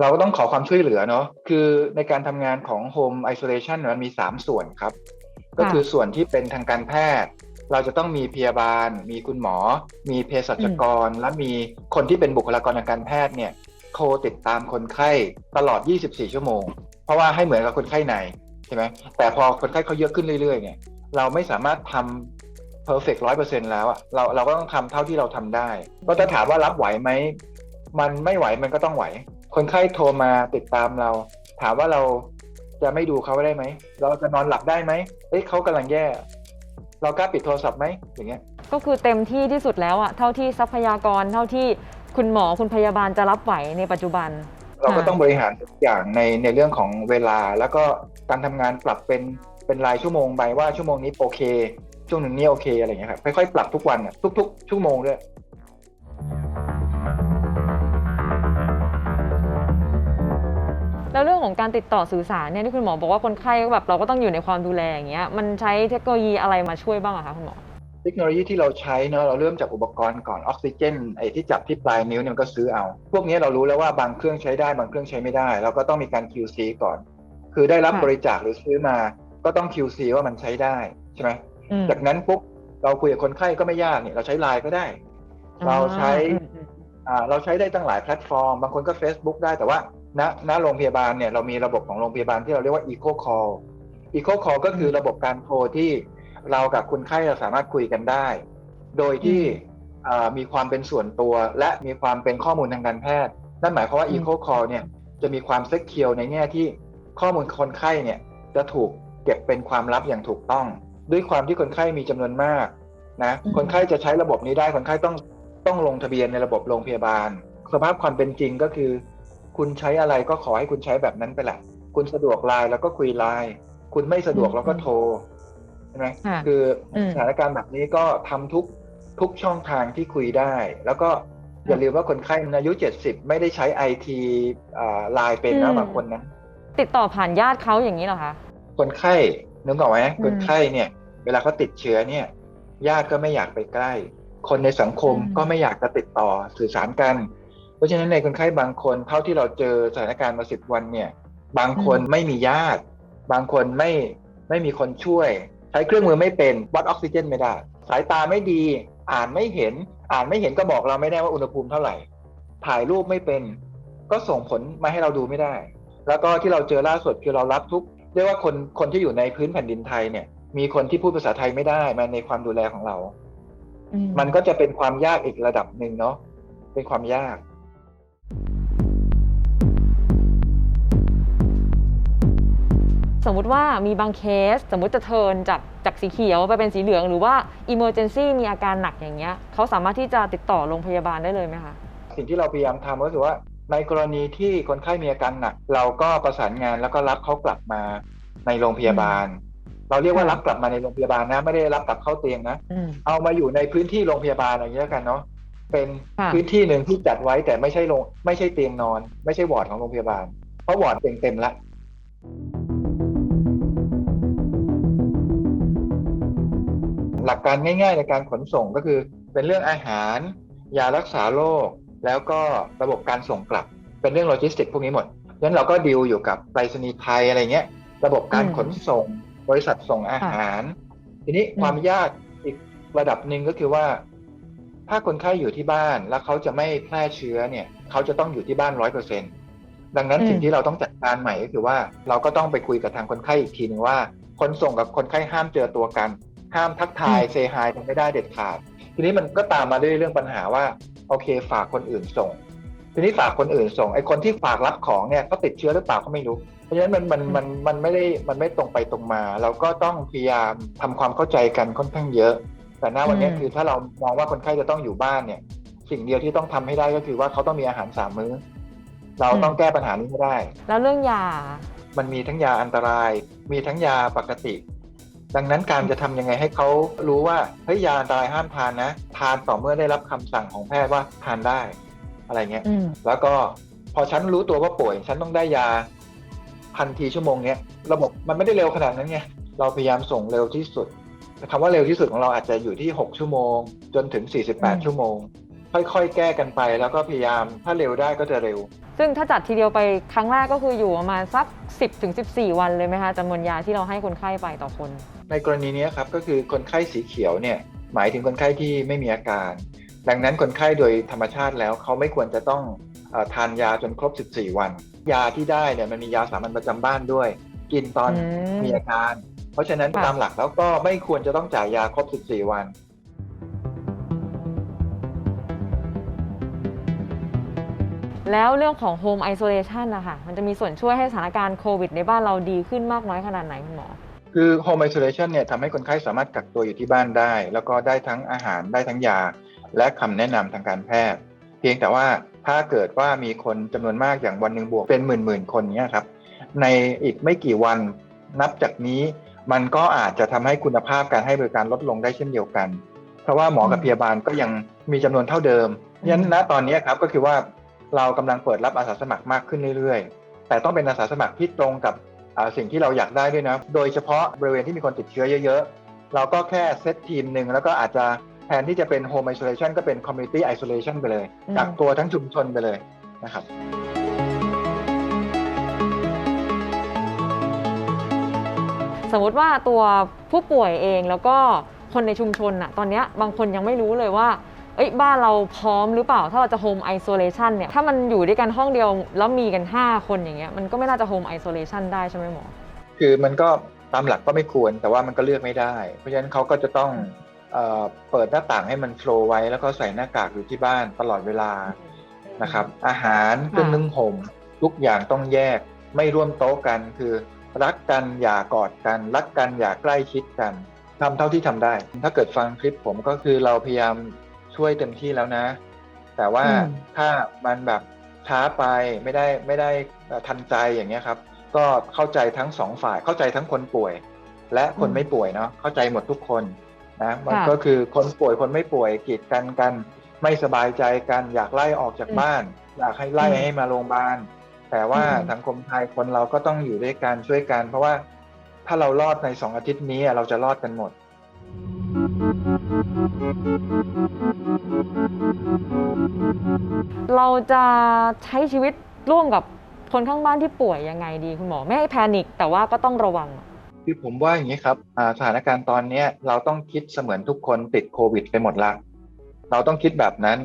เราก็ต้องขอความช่วยเหลือเนาะคือในการทำงานของ Home Isolation เนี่ยมันมี 3 ส่วนครับ ก็คือส่วนที่เป็นทางการแพทย์ เราจะต้องมีพยาบาล มีคุณหมอ มีเภสัชกร และมีคนที่เป็นบุคลากรทางการแพทย์เนี่ยโทรติดตามคนไข้ตลอด 24 ชั่วโมง เพราะว่าให้เหมือนกับคนไข้ในใช่ไหมแต่พอคนไข้เขาเยอะขึ้นเรื่อยๆเนี่ยเราไม่สามารถทำ perfect ร้อยเปอร์เซ็นแล้วอะเราเราก็ต้องทำเท่าที่เราทำได้ ก็จะถามว่ารับไหวไหม มันไม่ไหวมันก็ต้องไหว คนไข้โทรมาติดตามเรา ถามว่าเราจะไม่ดูเขาได้ไหม เราจะนอนหลับได้ไหมเอ้ยเขากำลังแย่ เรากล้าปิดโทรศัพท์ไหมอย่างเงี้ย ก็คือเต็มที่ที่สุดแล้วอะเท่าที่ทรัพยากรเท่าที่คุณหมอคุณพยาบาลจะรับไหวในปัจจุบัน เราก็ต้องบริหารทุกอย่างในในเรื่องของเวลา แล้วก็การทำงานปรับเป็นเป็นรายชั่วโมงไปว่าชั่วโมงนี้โอเค ช่วงหนึ่งนี่โอเคอะไรอย่างเงี้ยครับค่อยๆปรับทุกวันอะทุก ๆ ชั่วโมงด้วย แล้วเรื่องของการติดต่อสื่อสารเนี่ยที่คุณหมอบอกว่าคนไข้ก็แบบเราก็ต้องอยู่ในความดูแลอย่างเงี้ยมันใช้เทคโนโลยีอะไรมาช่วยบ้างอะคะคุณหมอเทคโนโลยีที่เราใช้เนอะเราเริ่มจากอุปกรณ์ก่อนออกซิเจนไอ้ที่จับที่ปลายนิ้วเนี่ยมันก็ซื้อเอา พวกนี้เรารู้แล้วว่าบางเครื่องใช้ได้บางเครื่องใช้ไม่ได้ เราก็ต้องมีการ QC ก่อน คือได้รับค่ะบริจาคหรือซื้อมา ก็ต้อง QC ว่ามันใช้ได้ใช่ไหมอืมจากนั้นปุ๊บเราคุยกับคนไข้ก็ไม่ยากเนี่ยเราใช้ไลน์ก็ได้ เราใช้อืมอืมอ่าเราใช้ได้ตั้งหลายแพลตฟอร์ม บางคนก็ Facebook ได้แต่ว่า ณณโรงพยาบาลเนี่ยเรามีระบบของโรงพยาบาลที่เราเรียกว่า Eco Call Eco Call ก็คือระบบการโทรที่เรากับคนไข้เราสามารถคุยกันได้ โดยที่อ่ามีความเป็นส่วนตัวและมีความเป็นข้อมูลทางการแพทย์ นั่นหมายความว่า Eco Call เนี่ยจะมีความเซ็กเคียวในแง่ที่ข้อมูลคนไข้เนี่ยจะถูกเก็บเป็นความลับอย่างถูกต้อง ด้วยความที่คนไข้มีจำนวนมากนะคนไข้จะใช้ระบบนี้ได้คนไข้ต้องต้องลงทะเบียนในระบบโรงพยาบาล สภาพความเป็นจริงก็คือ คุณใช้อะไรก็ขอให้คุณใช้แบบนั้นไปแหละ คุณสะดวกไลน์แล้วก็คุยไลน์คุณไม่สะดวกเราก็โทรใช่ไหมค่ะคืออมสถานการณ์แบบนี้ก็ทำทุกทุกช่องทางที่คุยได้ แล้วก็อย่าลืมว่าคนไข้มันอายุ70ไม่ได้ใช้ไอทีไลน์เป็นนะบางคนนะติดต่อผ่านญาติเขาอย่างนี้เหรอคะคนไข้นึกออกไหมอืมคนไข้เนี่ย เวลาเขาติดเชื้อเนี่ย ญาติก็ไม่อยากไปใกล้ คนในสังคมอืมก็ไม่อยากจะติดต่อสื่อสารกัน เพราะฉะนั้นในคนไข้บางคนเท่าที่เราเจอสถานการณ์มาสิบวันเนี่ย บางคนไม่มีญาติ บางคนไม่ไม่มีคนช่วย ใช้เครื่องมือไม่เป็นวัดออกซิเจนไม่ได้ สายตาไม่ดี อ่านไม่เห็น อ่านไม่เห็นก็บอกเราไม่ได้ว่าอุณหภูมิเท่าไหร่ ถ่ายรูปไม่เป็น ก็ส่งผลมาให้เราดูไม่ได้ แล้วก็ที่เราเจอล่าสุดคือเรารับทุกเรียกว่าคนคนที่อยู่ในพื้นแผ่นดินไทยเนี่ย มีคนที่พูดภาษาไทยไม่ได้มาในความดูแลของเราอืมันก็จะเป็นความยากอีกระดับหนึ่งเนาะเป็นความยาก สมมุติว่ามีบางเคส สมมุติจะเทิร์นจากจากสีเขียวไปเป็นสีเหลือง หรือว่า emergency มีอาการหนักอย่างเงี้ยเขาสามารถที่จะติดต่อโรงพยาบาลได้เลยไหมคะสิ่งที่เราพยายามทำก็คือว่าในกรณีที่คนไข้มีอาการหนัก เราก็ประสานงานแล้วก็รับเขากลับมาในโรงพยาบาล เราเรียกว่าค่ะรับกลับมาในโรงพยาบาลนะ ไม่ได้รับกลับเข้าเตียงนะอืมเอามาอยู่ในพื้นที่โรงพยาบาลอะไรอย่างเงี้ยกันเนาะเป็นค่ะพื้นที่หนึ่งที่จัดไว้แต่ไม่ใช่โรงไม่ใช่เตียงนอน ไม่ใช่วอร์ดของโรงพยาบาล เพราะวอร์ดเต็มเต็มๆละ หลักการง่าย ๆ ในการขนส่งก็คือ เป็นเรื่องอาหาร ยารักษาโรคแล้วก็ระบบการส่งกลับ เป็นเรื่องโลจิสติกพวกนี้หมดงั้นเราก็ดีลอยู่กับไปรษณีย์ไทยอะไรเงี้ย ระบบการอืมขนส่ง บริษัทส่งอาหาร ทีนี้อืมความยากอีกระดับหนึ่งก็คือว่า ถ้าคนไข้อยู่ที่บ้านแล้วเขาจะไม่แพร่เชื้อเนี่ย เขาจะต้องอยู่ที่บ้านร้อยเปอร์เซ็นดังนั้นอืมสิ่งที่เราต้องจัดการใหม่ก็คือว่าเราก็ต้องไปคุยกับทางคนไข้อีกทีหนึ่งว่า คนส่งกับคนไข้ห้ามเจอตัวกัน ห้ามทักทายเซฮายกันไม่ได้เด็ดขาด ทีนี้มันก็ตามมาด้วยเรื่องปัญหาว่า โอเคฝากคนอื่นส่ง ทีนี้ฝากคนอื่นส่งไอ้คนที่ฝากรับของเนี่ยเขาติดเชื้อหรือเปล่าก็ไม่รู้ เพราะฉะนั้นมันมันมันมันไม่ได้มันไม่ตรงไปตรงมา เราก็ต้องพยายามทำความเข้าใจกันค่อนข้างเยอะ แต่ณวันนี้อืมคือถ้าเรามองว่าคนไข้จะต้องอยู่บ้านเนี่ย สิ่งเดียวที่ต้องทำให้ได้ก็คือว่าเขาต้องมีอาหารสามมื้อ เราต้องแก้ปัญหานี้ให้ได้ แล้วเรื่องยา มันมีทั้งยาอันตราย มีทั้งยาปกติ ดังนั้นการจะทำยังไงให้เขารู้ว่าเฮ้ยยาอันตรายห้ามทานนะ ทานต่อเมื่อได้รับคำสั่งของแพทย์ว่าทานได้ อะไรเงี้ยอืมแล้วก็พอฉันรู้ตัวว่าป่วย ฉันต้องได้ยาพันทีชั่วโมงเนี้ยระบบมันไม่ได้เร็วขนาดนั้นไงเราพยายามส่งเร็วที่สุดคำว่าเร็วที่สุดของเราอาจจะอยู่ที่ 6 ชั่วโมง จนถึงอืม48 ชั่วโมง ค่อยๆ แก้กันไปแล้วก็พยายามถ้าเร็วได้ก็จะเร็ว ซึ่งถ้าจัดทีเดียวไปครั้งแรกก็คืออยู่ประมาณสัก 10ถึง14 วันเลยไหมคะจำนวนยาที่เราให้คนไข้ไปต่อคน ในกรณีนี้ครับก็คือคนไข้สีเขียวเนี่ยหมายถึงคนไข้ที่ไม่มีอาการ ดังนั้นคนไข้โดยธรรมชาติแล้วเขาไม่ควรจะต้องเออทานยาจนครบ 14 วัน ยาที่ได้เนี่ยมันมียาสามัญประจำบ้านด้วย กินตอนอืมมีอาการ เพราะฉะนั้นค่ะตามหลักแล้วก็ไม่ควรจะต้องจ่ายยาครบ 14 วัน แล้วเรื่องของ Home Isolation นะคะมันจะมีส่วนช่วยให้สถานการณ์โควิด ในบ้านเราดีขึ้นมากน้อยขนาดไหนคุณหมอ คือ home isolation เนี่ยทำให้คนไข้สามารถกักตัวอยู่ที่บ้านได้ แล้วก็ได้ทั้งอาหารได้ทั้งยา และคำแนะนำทางการแพทย์ เพียงแต่ว่าถ้าเกิดว่ามีคนจำนวนมากอย่างวันหนึ่งบวกเป็นหมื่นๆคนเนี้ยครับ ในอีกไม่กี่วันนับจากนี้มันก็อาจจะทำให้คุณภาพการให้บริการลดลงได้เช่นเดียวกัน เพราะว่าหมอกับพยาบาลก็ยังมีจำนวนเท่าเดิมยันณตอนนี้ครับก็คือว่า เรากำลังเปิดรับอาสาสมัครมากขึ้นเรื่อยๆ แต่ต้องเป็นอาสาสมัครที่ตรงกับอ่าสิ่งที่เราอยากได้ด้วยนะ โดยเฉพาะบริเวณที่มีคนติดเชื้อเยอะๆ เราก็แค่เซตทีมหนึ่งแล้วก็อาจจะแทนที่จะเป็น Home Isolation ก็เป็น Community Isolation ไปเลยอืมกักตัวทั้งชุมชนไปเลยนะครับสมมติว่าตัวผู้ป่วยเองแล้วก็คนในชุมชนอะตอนเนี้ยบางคนยังไม่รู้เลยว่า เอ้ยบ้านเราพร้อมหรือเปล่า ถ้าเราจะ Home Isolation เนี่ย ถ้ามันอยู่ด้วยกันห้องเดียวแล้วมีกัน 5 คนอย่างเงี้ย มันก็ไม่น่าจะ Home Isolation ได้ใช่ไหมหมอ คือมันก็ตามหลักก็ไม่ควร แต่ว่ามันก็เลือกไม่ได้ เพราะฉะนั้นเขาก็จะต้องเอ่อเปิดหน้าต่างให้มันโฟลว์ไว้ แล้วก็ใส่หน้ากากอยู่ที่บ้านตลอดเวลานะครับ อาหารเครื่องนึ่งห่มทุกอย่างต้องแยก ไม่ร่วมโต๊ะกัน คือรักกันอย่ากอดกัน รักกันอย่าใกล้ชิดกันทำเท่าที่ทำได้ ถ้าเกิดฟังคลิปผมก็คือเราพยายาม ช่วยเต็มที่แล้วนะ แต่ว่าอืมถ้ามันแบบช้าไปไม่ได้ไม่ได้เอ่อทันใจอย่างเงี้ยครับ ก็เข้าใจทั้งสองฝ่ายเข้าใจทั้งคนป่วย และคนไม่ป่วยเนาะเข้าใจหมดทุกคนนะมันก็คือคนป่วยคนไม่ป่วยกีดกันกันไม่สบายใจกันอยากไล่ออกจากบ้าน อยากให้ไล่ให้มาโรงพยาบาล แต่ว่าสังคมไทยคนเราก็ต้องอยู่ด้วยกันช่วยกัน เพราะว่าถ้าเรารอดในสองอาทิตย์นี้เราจะรอดกันหมด เราจะใช้ชีวิตร่วมกับคนข้างบ้านที่ป่วยยังไงดีคุณหมอ ไม่ให้แพนิคแต่ว่าก็ต้องระวัง คือผมว่าอย่างนี้ครับสถานการณ์ตอนนี้เราต้องคิดเสมือนทุกคนติดโควิดไปหมดละเราต้องคิดแบบนั้น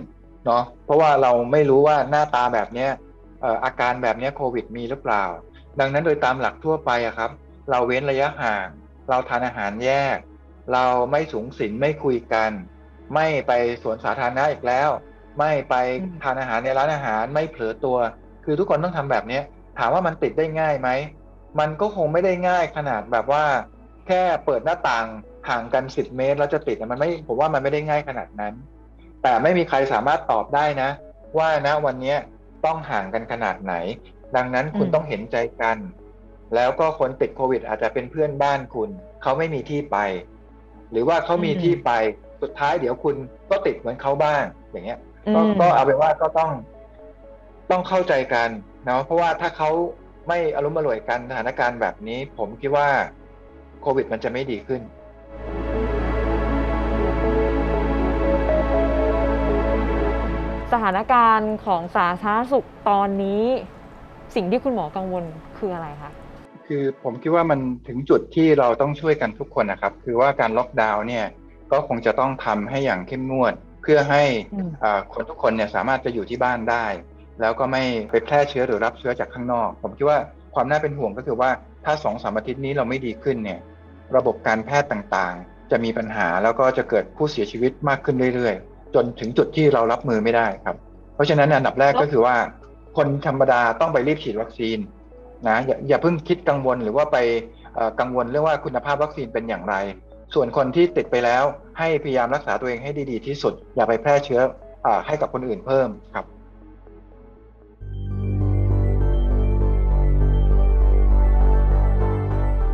เนาะเพราะว่าเราไม่รู้ว่าหน้าตาแบบเนี้ยอาการแบบนี้โควิดมีหรือเปล่า ดังนั้นโดยตามหลักทั่วไปอะครับ เราเว้นระยะห่าง เราทานอาหารแยก เราไม่สูงสิงไม่คุยกัน ไม่ไปสวนสาธารณะอีกแล้ว ไม่ไปอืมทานอาหารในร้านอาหารไม่เผลอตัว คือทุกคนต้องทำแบบเนี้ยถามว่ามันติดได้ง่ายไหมมันก็คงไม่ได้ง่ายขนาดแบบว่า แค่เปิดหน้าต่างห่างกัน10เมตรแล้วจะติดอะมันไม่ผมว่ามันไม่ได้ง่ายขนาดนั้น แต่ไม่มีใครสามารถตอบได้นะ ว่านะวันเนี้ยต้องห่างกันขนาดไหน ดังนั้นคุณอืมต้องเห็นใจกัน แล้วก็คนติดโควิดอาจจะเป็นเพื่อนบ้านคุณ เขาไม่มีที่ไป หรือว่าเขามีที่ไปสุดท้ายเดี๋ยวคุณก็ติดเหมือนเขาบ้างอย่างเงี้ยก็อืมก็เอาเป็นว่าก็ต้อง ต้องเข้าใจกันเนาะเพราะว่าถ้าเขาไม่อารมณ์อร่วยกันสถานการณ์แบบนี้ ผมคิดว่าโควิดมันจะไม่ดีขึ้นสถานการณ์ของสาธารณสุขตอนนี้ สิ่งที่คุณหมอกังวลคืออะไรคะ คือผมคิดว่ามันถึงจุดที่เราต้องช่วยกันทุกคนนะครับ คือว่าการล็อกดาวน์เนี่ยก็คงจะต้องทำให้อย่างเข้มงวด เพื่อให้อืมอ่าคนทุกคนเนี่ยสามารถจะอยู่ที่บ้านได้ แล้วก็ไม่ไปแพร่เชื้อหรือรับเชื้อจากข้างนอก ผมคิดว่าความน่าเป็นห่วงก็คือว่าถ้าสองสามอาทิตย์นี้เราไม่ดีขึ้นเนี่ยระบบการแพทย์ต่างๆ จะมีปัญหาแล้วก็จะเกิดผู้เสียชีวิตมากขึ้นเรื่อยๆ จนถึงจุดที่เรารับมือไม่ได้ครับ เพราะฉะนั้นอันดับแรกก็คือว่า คนธรรมดาต้องไปรีบฉีดวัคซีน นะอย่าอย่าเพิ่งคิดกังวลหรือว่าไปกังวลเรื่องว่าคุณภาพวัคซีนเป็นอย่างไร ส่วนคนที่ติดไปแล้วให้พยายามรักษาตัวเองให้ดีๆที่สุด อย่าไปแพร่เชื้ออให้กับคนอื่นเพิ่มครับ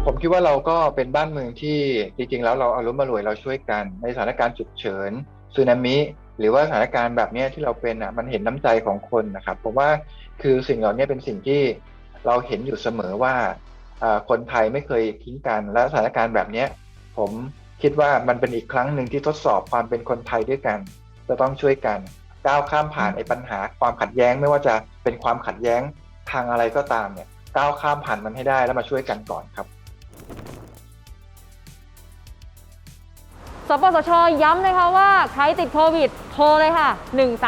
ผมคิดว่าเราก็เป็นบ้านเมืองที่จริงๆ แล้วเราอารุมอร่วยเราช่วยกันในสถานการณ์ฉุกเฉินสึนามิ หรือว่าสถานการณ์แบบนี้ที่เราเป็นอะมันเห็นน้ำใจของคนนะครับผมว่าคือสิ่งเหล่านี้เป็นสิ่งที่ เราเห็นอยู่เสมอว่าอ่าคนไทยไม่เคยทิ้งกันและสถานการณ์แบบเนี้ยผมคิดว่ามันเป็นอีกครั้งหนึ่งที่ทดสอบความเป็นคนไทยด้วยกัน จะต้องช่วยกันก้าวข้ามผ่านไอ้ปัญหาความขัดแย้งไม่ว่าจะเป็นความขัดแย้งทางอะไรก็ตามเนี่ยก้าวข้ามผ่านมันให้ได้แล้วมาช่วยกันก่อนครับสปสชย้ำเลยค่ะว่าใครติดโควิด โทรเลยค่ะ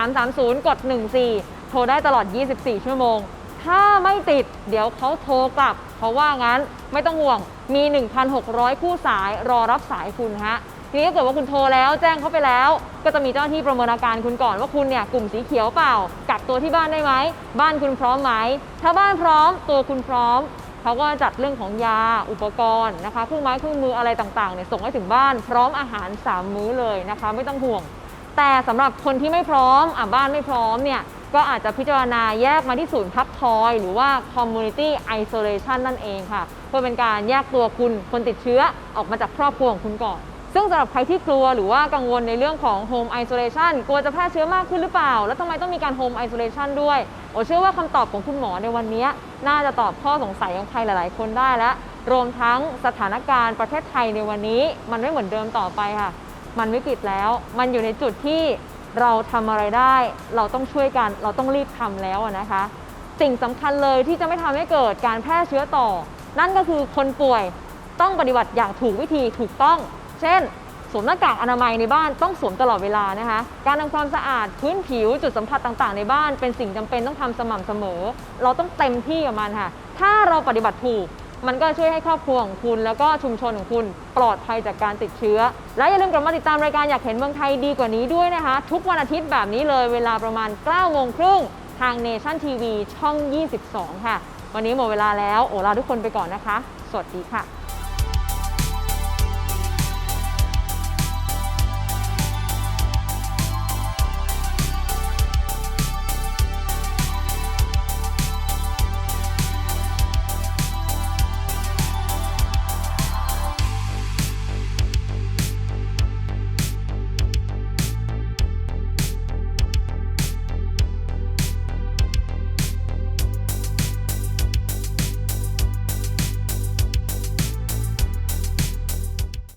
1330 กด 14 โทรได้ตลอด 24 ชั่วโมง ถ้าไม่ติดเดี๋ยวเขาโทรกลับ เพราะว่างั้นไม่ต้องห่วงมี 1,600 คู่สายรอรับสายคุณฮะทีนี้ถ้าเกิดว่าคุณโทรแล้วแจ้งเขาไปแล้ว ก็จะมีเจ้าหน้าที่ประเมินอาการคุณก่อนว่าคุณเนี่ยกลุ่มสีเขียวเปล่ากักตัวที่บ้านได้ไหมบ้านคุณพร้อมไหมถ้าบ้านพร้อมตัวคุณพร้อมเขาก็จัดเรื่องของยาอุปกรณ์นะคะเครื่องไม้เครื่องมืออะไรต่างๆเนี่ยส่งให้ถึงบ้านพร้อมอาหาร 3 มื้อเลยนะคะ ไม่ต้องห่วง แต่สำหรับคนที่ไม่พร้อมอะบ้านไม่พร้อมเนี่ย ก็อาจจะพิจารณาแยกมาที่ศูนย์พักคอย หรือว่า community isolation นั่นเองค่ะ เพื่อเป็นการแยกตัวคุณคนติดเชื้อออกมาจากครอบครัวของคุณก่อน ซึ่งสำหรับใครที่กลัวหรือว่ากังวลในเรื่องของ home isolation กลัวจะแพร่เชื้อมากขึ้นหรือเปล่า แล้วทำไมต้องมีการ home isolation ด้วยโอเชื่อว่าคำตอบของคุณหมอในวันนี้ น่าจะตอบข้อสงสัยของใครหลาย ๆ คนได้แล้วรวมทั้งสถานการณ์ประเทศไทยในวันนี้ มันไม่เหมือนเดิมต่อไปค่ะ มันวิกฤตแล้ว มันอยู่ในจุดที่ เราทำอะไรได้ เราต้องช่วยกัน เราต้องรีบทำแล้วนะคะ สิ่งสำคัญเลยที่จะไม่ทำให้เกิดการแพร่เชื้อต่อ นั่นก็คือคนป่วยต้องปฏิบัติอย่างถูกวิธีถูกต้อง เช่น สวมหน้ากากอนามัยในบ้านต้องสวมตลอดเวลานะคะ การทำความสะอาดพื้นผิวจุดสัมผัสต่างๆ ในบ้าน เป็นสิ่งจำเป็นต้องทำสม่ำเสมอ เราต้องเต็มที่กับมันค่ะ ถ้าเราปฏิบัติถูก มันก็ช่วยให้ครอบครัวของคุณ แล้วก็ชุมชนของคุณปลอดภัยจากการติดเชื้อ และอย่าลืมกลับมาติดตามรายการอยากเห็นเมืองไทยดีกว่านี้ด้วยนะคะ ทุกวันอาทิตย์แบบนี้เลยเวลาประมาณ9โมงครึ่งทาง Nation TV ช่อง 22 ค่ะ วันนี้หมดเวลาแล้ว โอลาทุกคนไปก่อนนะคะ สวัสดีค่ะ